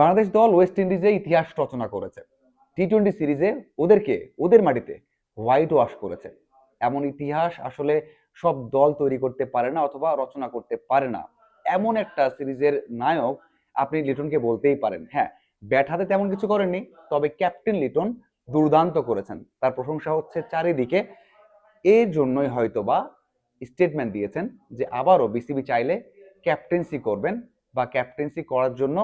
বাংলাদেশ দল ওয়েস্ট ইন্ডিজে ইতিহাস রচনা করেছে। টি টোয়েন্টি সিরিজে ওদেরকে, ওদের মাটিতে হোয়াইট ওয়াশ করেছে। এমন ইতিহাস আসলে সব দল তৈরি করতে পারে না অথবা রচনা করতে পারে না। এমন একটা সিরিজের নায়ক আপনি লিটনকে বলতেই পারেন। হ্যাঁ ব্যাট হাতে তেমন কিছু করেননি, তবে ক্যাপ্টেন লিটন দুর্দান্ত করেছেন। তার প্রশংসা হচ্ছে চারিদিকে। এর জন্যই হয়তোবা স্টেটমেন্ট দিয়েছেন যে আবারও বিসিবি চাইলে ক্যাপ্টেন্সি করবেন বা ক্যাপ্টেন্সি করার জন্য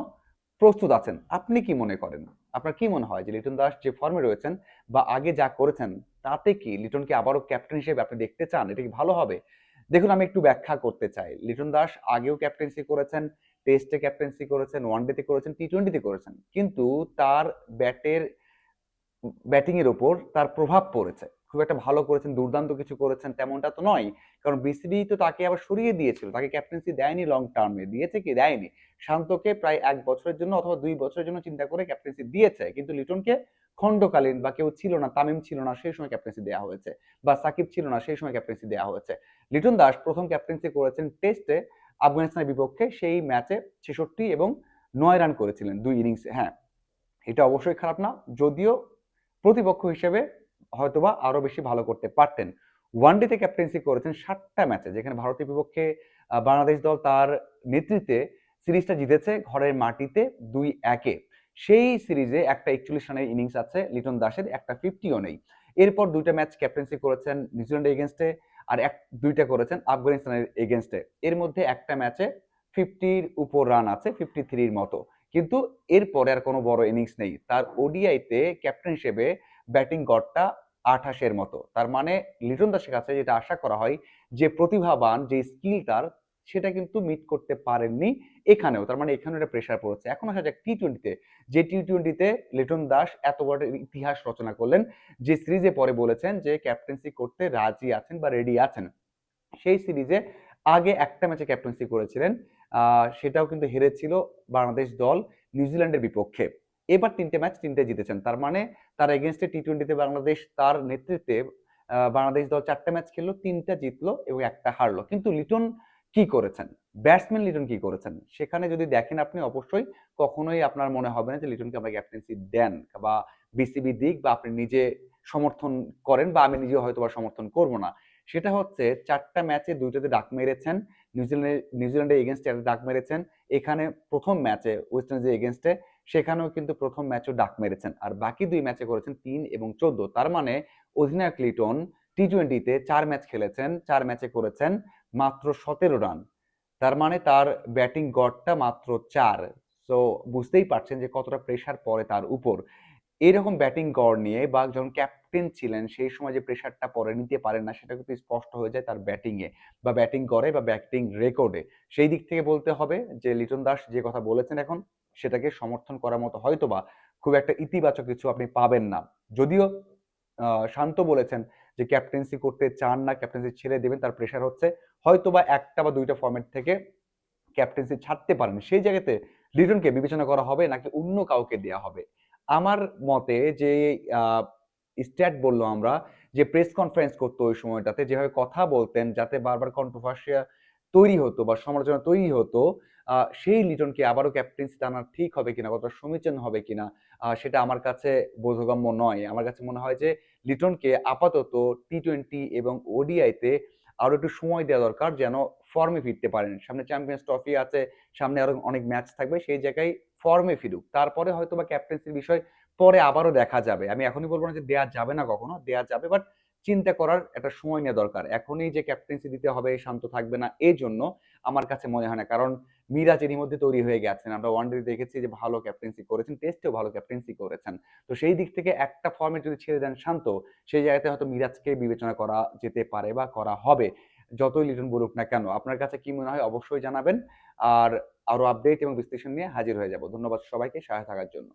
প্রস্তুত আছেন। আপনি কি মনে করেন? আপনার কি মনে হয় যে লিটন দাস যে ফর্মে রয়েছেন বা আগে যা করেছেন, তাতে কি লিটনকে আবারও ক্যাপ্টেন হিসেবে আপনি দেখতে চান? এটা কি ভালো হবে? দেখুন, আমি একটু ব্যাখ্যা করতে চাই। লিটন দাস আগেও ক্যাপ্টেন্সি করেছেন টেস্টে ক্যাপ্টেন্সি করেছেন ওয়ানডেতে করেছেন টি টোয়েন্টিতে করেছেন। কিন্তু তার ব্যাটের ব্যাটিংয়ের ওপর তার প্রভাব পড়েছে। খুব একটা ভালো করেছেন, দুর্দান্ত কিছু করেছেন তেমনটা তো নয়। কারণ বিসিবি তো তাকে আবার সরিয়ে দিয়েছিল, তাকে ক্যাপ্টেন্সি দেয়নি লং টার্মে দিয়েছে কি দেয়নি? শান্তকে প্রায় এক বছরের জন্য অথবা দুই বছরের জন্য চিন্তা করে ক্যাপ্টেন্সি দিয়েছে, কিন্তু লিটনকে খণ্ডকালীন বা কেউ ছিল না, তামিম ছিল না, সেই সময় ক্যাপ্টেন্সি দেওয়া হয়েছে বা সাকিব ছিল না, সেই সময় ক্যাপ্টেন্সি দেওয়া হয়েছে। লিটন দাস প্রথম ক্যাপ্টেন্সি করেছেন টেস্টে আফগানিস্তানের বিপক্ষে, সেই ম্যাচে ছেষট্টি এবং নয় রান করেছিলেন, দুই ইনিংসে হ্যাঁ। এটা অবশ্যই খারাপ না, যদিও প্রতিপক্ষ হিসেবে হয়তোবা আরও বেশি ভালো করতে পারতেন। ওয়ান ওয়ানডেতে ক্যাপ্টেন্সি করেছেন সাতটা ম্যাচে যেখানে ভারতের বিপক্ষে বাংলাদেশ দল তার নেতৃত্বে সিরিজটা জিতেছে ঘরের মাটিতে দুই একে। সেই সিরিজে একটা একচল্লিশ রানের ইনিংস আছে লিটন দাসের, একটা ফিফটিও নেই। এরপর দুইটা ম্যাচ ক্যাপ্টেন্সি করেছেন নিউজিল্যান্ডের এগেনস্টে আর এক, দুইটা করেছেন আফগানিস্তানের এগেনস্টে এর মধ্যে একটা ম্যাচে ফিফটির উপর রান আছে ফিফটি থ্রির মতো। কিন্তু এরপরে আর কোনো বড় ইনিংস নেই। তার ওডিআইতে ক্যাপ্টেন হিসেবে ব্যাটিং গড়টা আঠাশের মতো। তার মানে লিটন দাসের কাছে যেটা আশা করা হয়, যে প্রতিভাবান যে স্কিল তার, সেটা কিন্তু মিট করতে পারেননি এখানেও। তার মানে এখানেও একটা প্রেশার পড়েছে। এখন আসা যাক টি টোয়েন্টিতে যে টি টোয়েন্টিতে লিটন দাস এত বড় ইতিহাস রচনা করলেন, যে সিরিজে পরে বলেছেন যে ক্যাপ্টেন্সি করতে রাজি আছেন বা রেডি আছেন। সেই সিরিজে আগে একটা ম্যাচে ক্যাপ্টেন্সি করেছিলেন। সেটাও কিন্তু হেরেছিল বাংলাদেশ দল নিউজিল্যান্ডের বিপক্ষে। এবার তিনটে ম্যাচ তিনটে জিতেছেন। তার মানে তার এগেনস্টে টি টোয়েন্টিতে বাংলাদেশ তার নেতৃত্বে বাংলাদেশ দল চারটে ম্যাচ খেললো, তিনটা জিতলো এবং একটা হারলো। কিন্তু লিটন কি করেছেন? ব্যাটসম্যান লিটন কি করেছেন? সেখানে যদি দেখেন আপনি, অবশ্যই কখনোই আপনার মনে হবে না যে লিটনকে আমরা ক্যাপ্টেন্সি দেন বা বিসিবি দিক বা আপনি নিজে সমর্থন করেন বা আমি নিজেও হয়তো বা সমর্থন করব না। সেটা হচ্ছে চারটা ম্যাচে দুইটাতে ডাক মেরেছেন নিউজিল্যান্ডের নিউজিল্যান্ডের এগেনস্টে একটা ডাক মেরেছেন। এখানে প্রথম ম্যাচে ওয়েস্ট ইন্ডিজের এগেনস্টে সেখানেও কিন্তু প্রথম ম্যাচও ডাক মেরেছেন। আর বাকি দুই ম্যাচে করেছেন তিন এবং চোদ্দ। তার মানে অধিনায়ক লিটন টি টোয়েন্টিতে চার ম্যাচ খেলেছেন, চার ম্যাচে করেছেন মাত্র সতেরো রান। তার মানে তার ব্যাটিং গড়টা মাত্র চার। সো বুঝতেই পারছেন যে কতটা প্রেশার পড়ে তার উপর। এরকম ব্যাটিং গড় নিয়ে বা যখন ক্যাপ্টেন ছিলেন, সেই সময় যে প্রেশারটা পরে নিতে পারেন না, সেটা কিন্তু স্পষ্ট হয়ে যায় তার ব্যাটিংয়ে বা ব্যাটিং গড়ে বা ব্যাটিং রেকর্ডে সেই দিক থেকে বলতে হবে যে লিটন দাস যে কথা বলেছেন এখন সেটাকে সমর্থন করার মতো হয়তো বা খুব একটা ইতিবাচক কিছু আপনি পাবেন না। যদিও শান্ত বলেছেন যে ক্যাপ্টেন্সি করতে চান না ক্যাপ্টেন্সি ছেড়ে দেবেন, তার প্রেশার হচ্ছে। হয়তো বা একটা বা দুইটা ফর্মেট থেকে ক্যাপ্টেন্সি ছাড়তে পারেন। সেই জায়গাতে লিটনকে বিবেচনা করা হবে, নাকি অন্য কাউকে দেওয়া হবে? আমার মতে যে স্ট্যাট বলল আমরা, যে প্রেস কনফারেন্স করতো ওই সময়টাতে, যেভাবে কথা বলতেন, যাতে বারবার কন্ট্রোভার্সিয়া তৈরি হতো বা সমালোচনা তৈরি হতো সেই লিটনকে আবারও ক্যাপ্টেন্সি টানা ঠিক হবে কিনা, কতটা সমীচীন হবে কিনা সেটা আমার কাছে বোধগম্য নয়। আমার কাছে মনে হয় যে লিটনকে আপাতত টি টোয়েন্টি এবং ওডিআইতে আরও একটু সময় দেওয়া দরকার যেন ফর্মে ফিরতে পারেন। সামনে চ্যাম্পিয়ন্স ট্রফি আছে, সামনে আরও অনেক ম্যাচ থাকবে, সেই জায়গায় ফর্মে ফিরুক। তারপরে হয়তো বা ক্যাপ্টেন্সির বিষয় পরে আবারও দেখা যাবে। আমি এখনই বলব না যে দেয়া যাবে না কখনো, দেয়া যাবে বাট চিন্তা করার একটা সময় নেওয়া দরকার। এখনই যে ক্যাপ্টেন্সি দিতে হবে, শান্ত থাকবে না এই জন্য আমার কাছে মনে হয় না। কারণ মিরাজ এরই মধ্যে তৈরি হয়ে গেছেন। আমরা ওয়ানডে দেখেছি যে ভালো ক্যাপ্টেন্সি করেছেন টেস্টেও ভালো ক্যাপ্টেন্সি করেছেন। তো সেই দিক থেকে একটা ফর্মে যদি ছেড়ে দেন শান্ত সেই জায়গাতে হয়তো মিরাজকে বিবেচনা করা যেতে পারে বা করা হবে। যতই লিটন বলুক না কেন, আপনার কাছে কি মনে হয় অবশ্যই জানাবেন। আর আরও আপডেট এবং বিশ্লেষণ নিয়ে হাজির হয়ে যাব। ধন্যবাদ সবাইকে সহায় থাকার জন্য।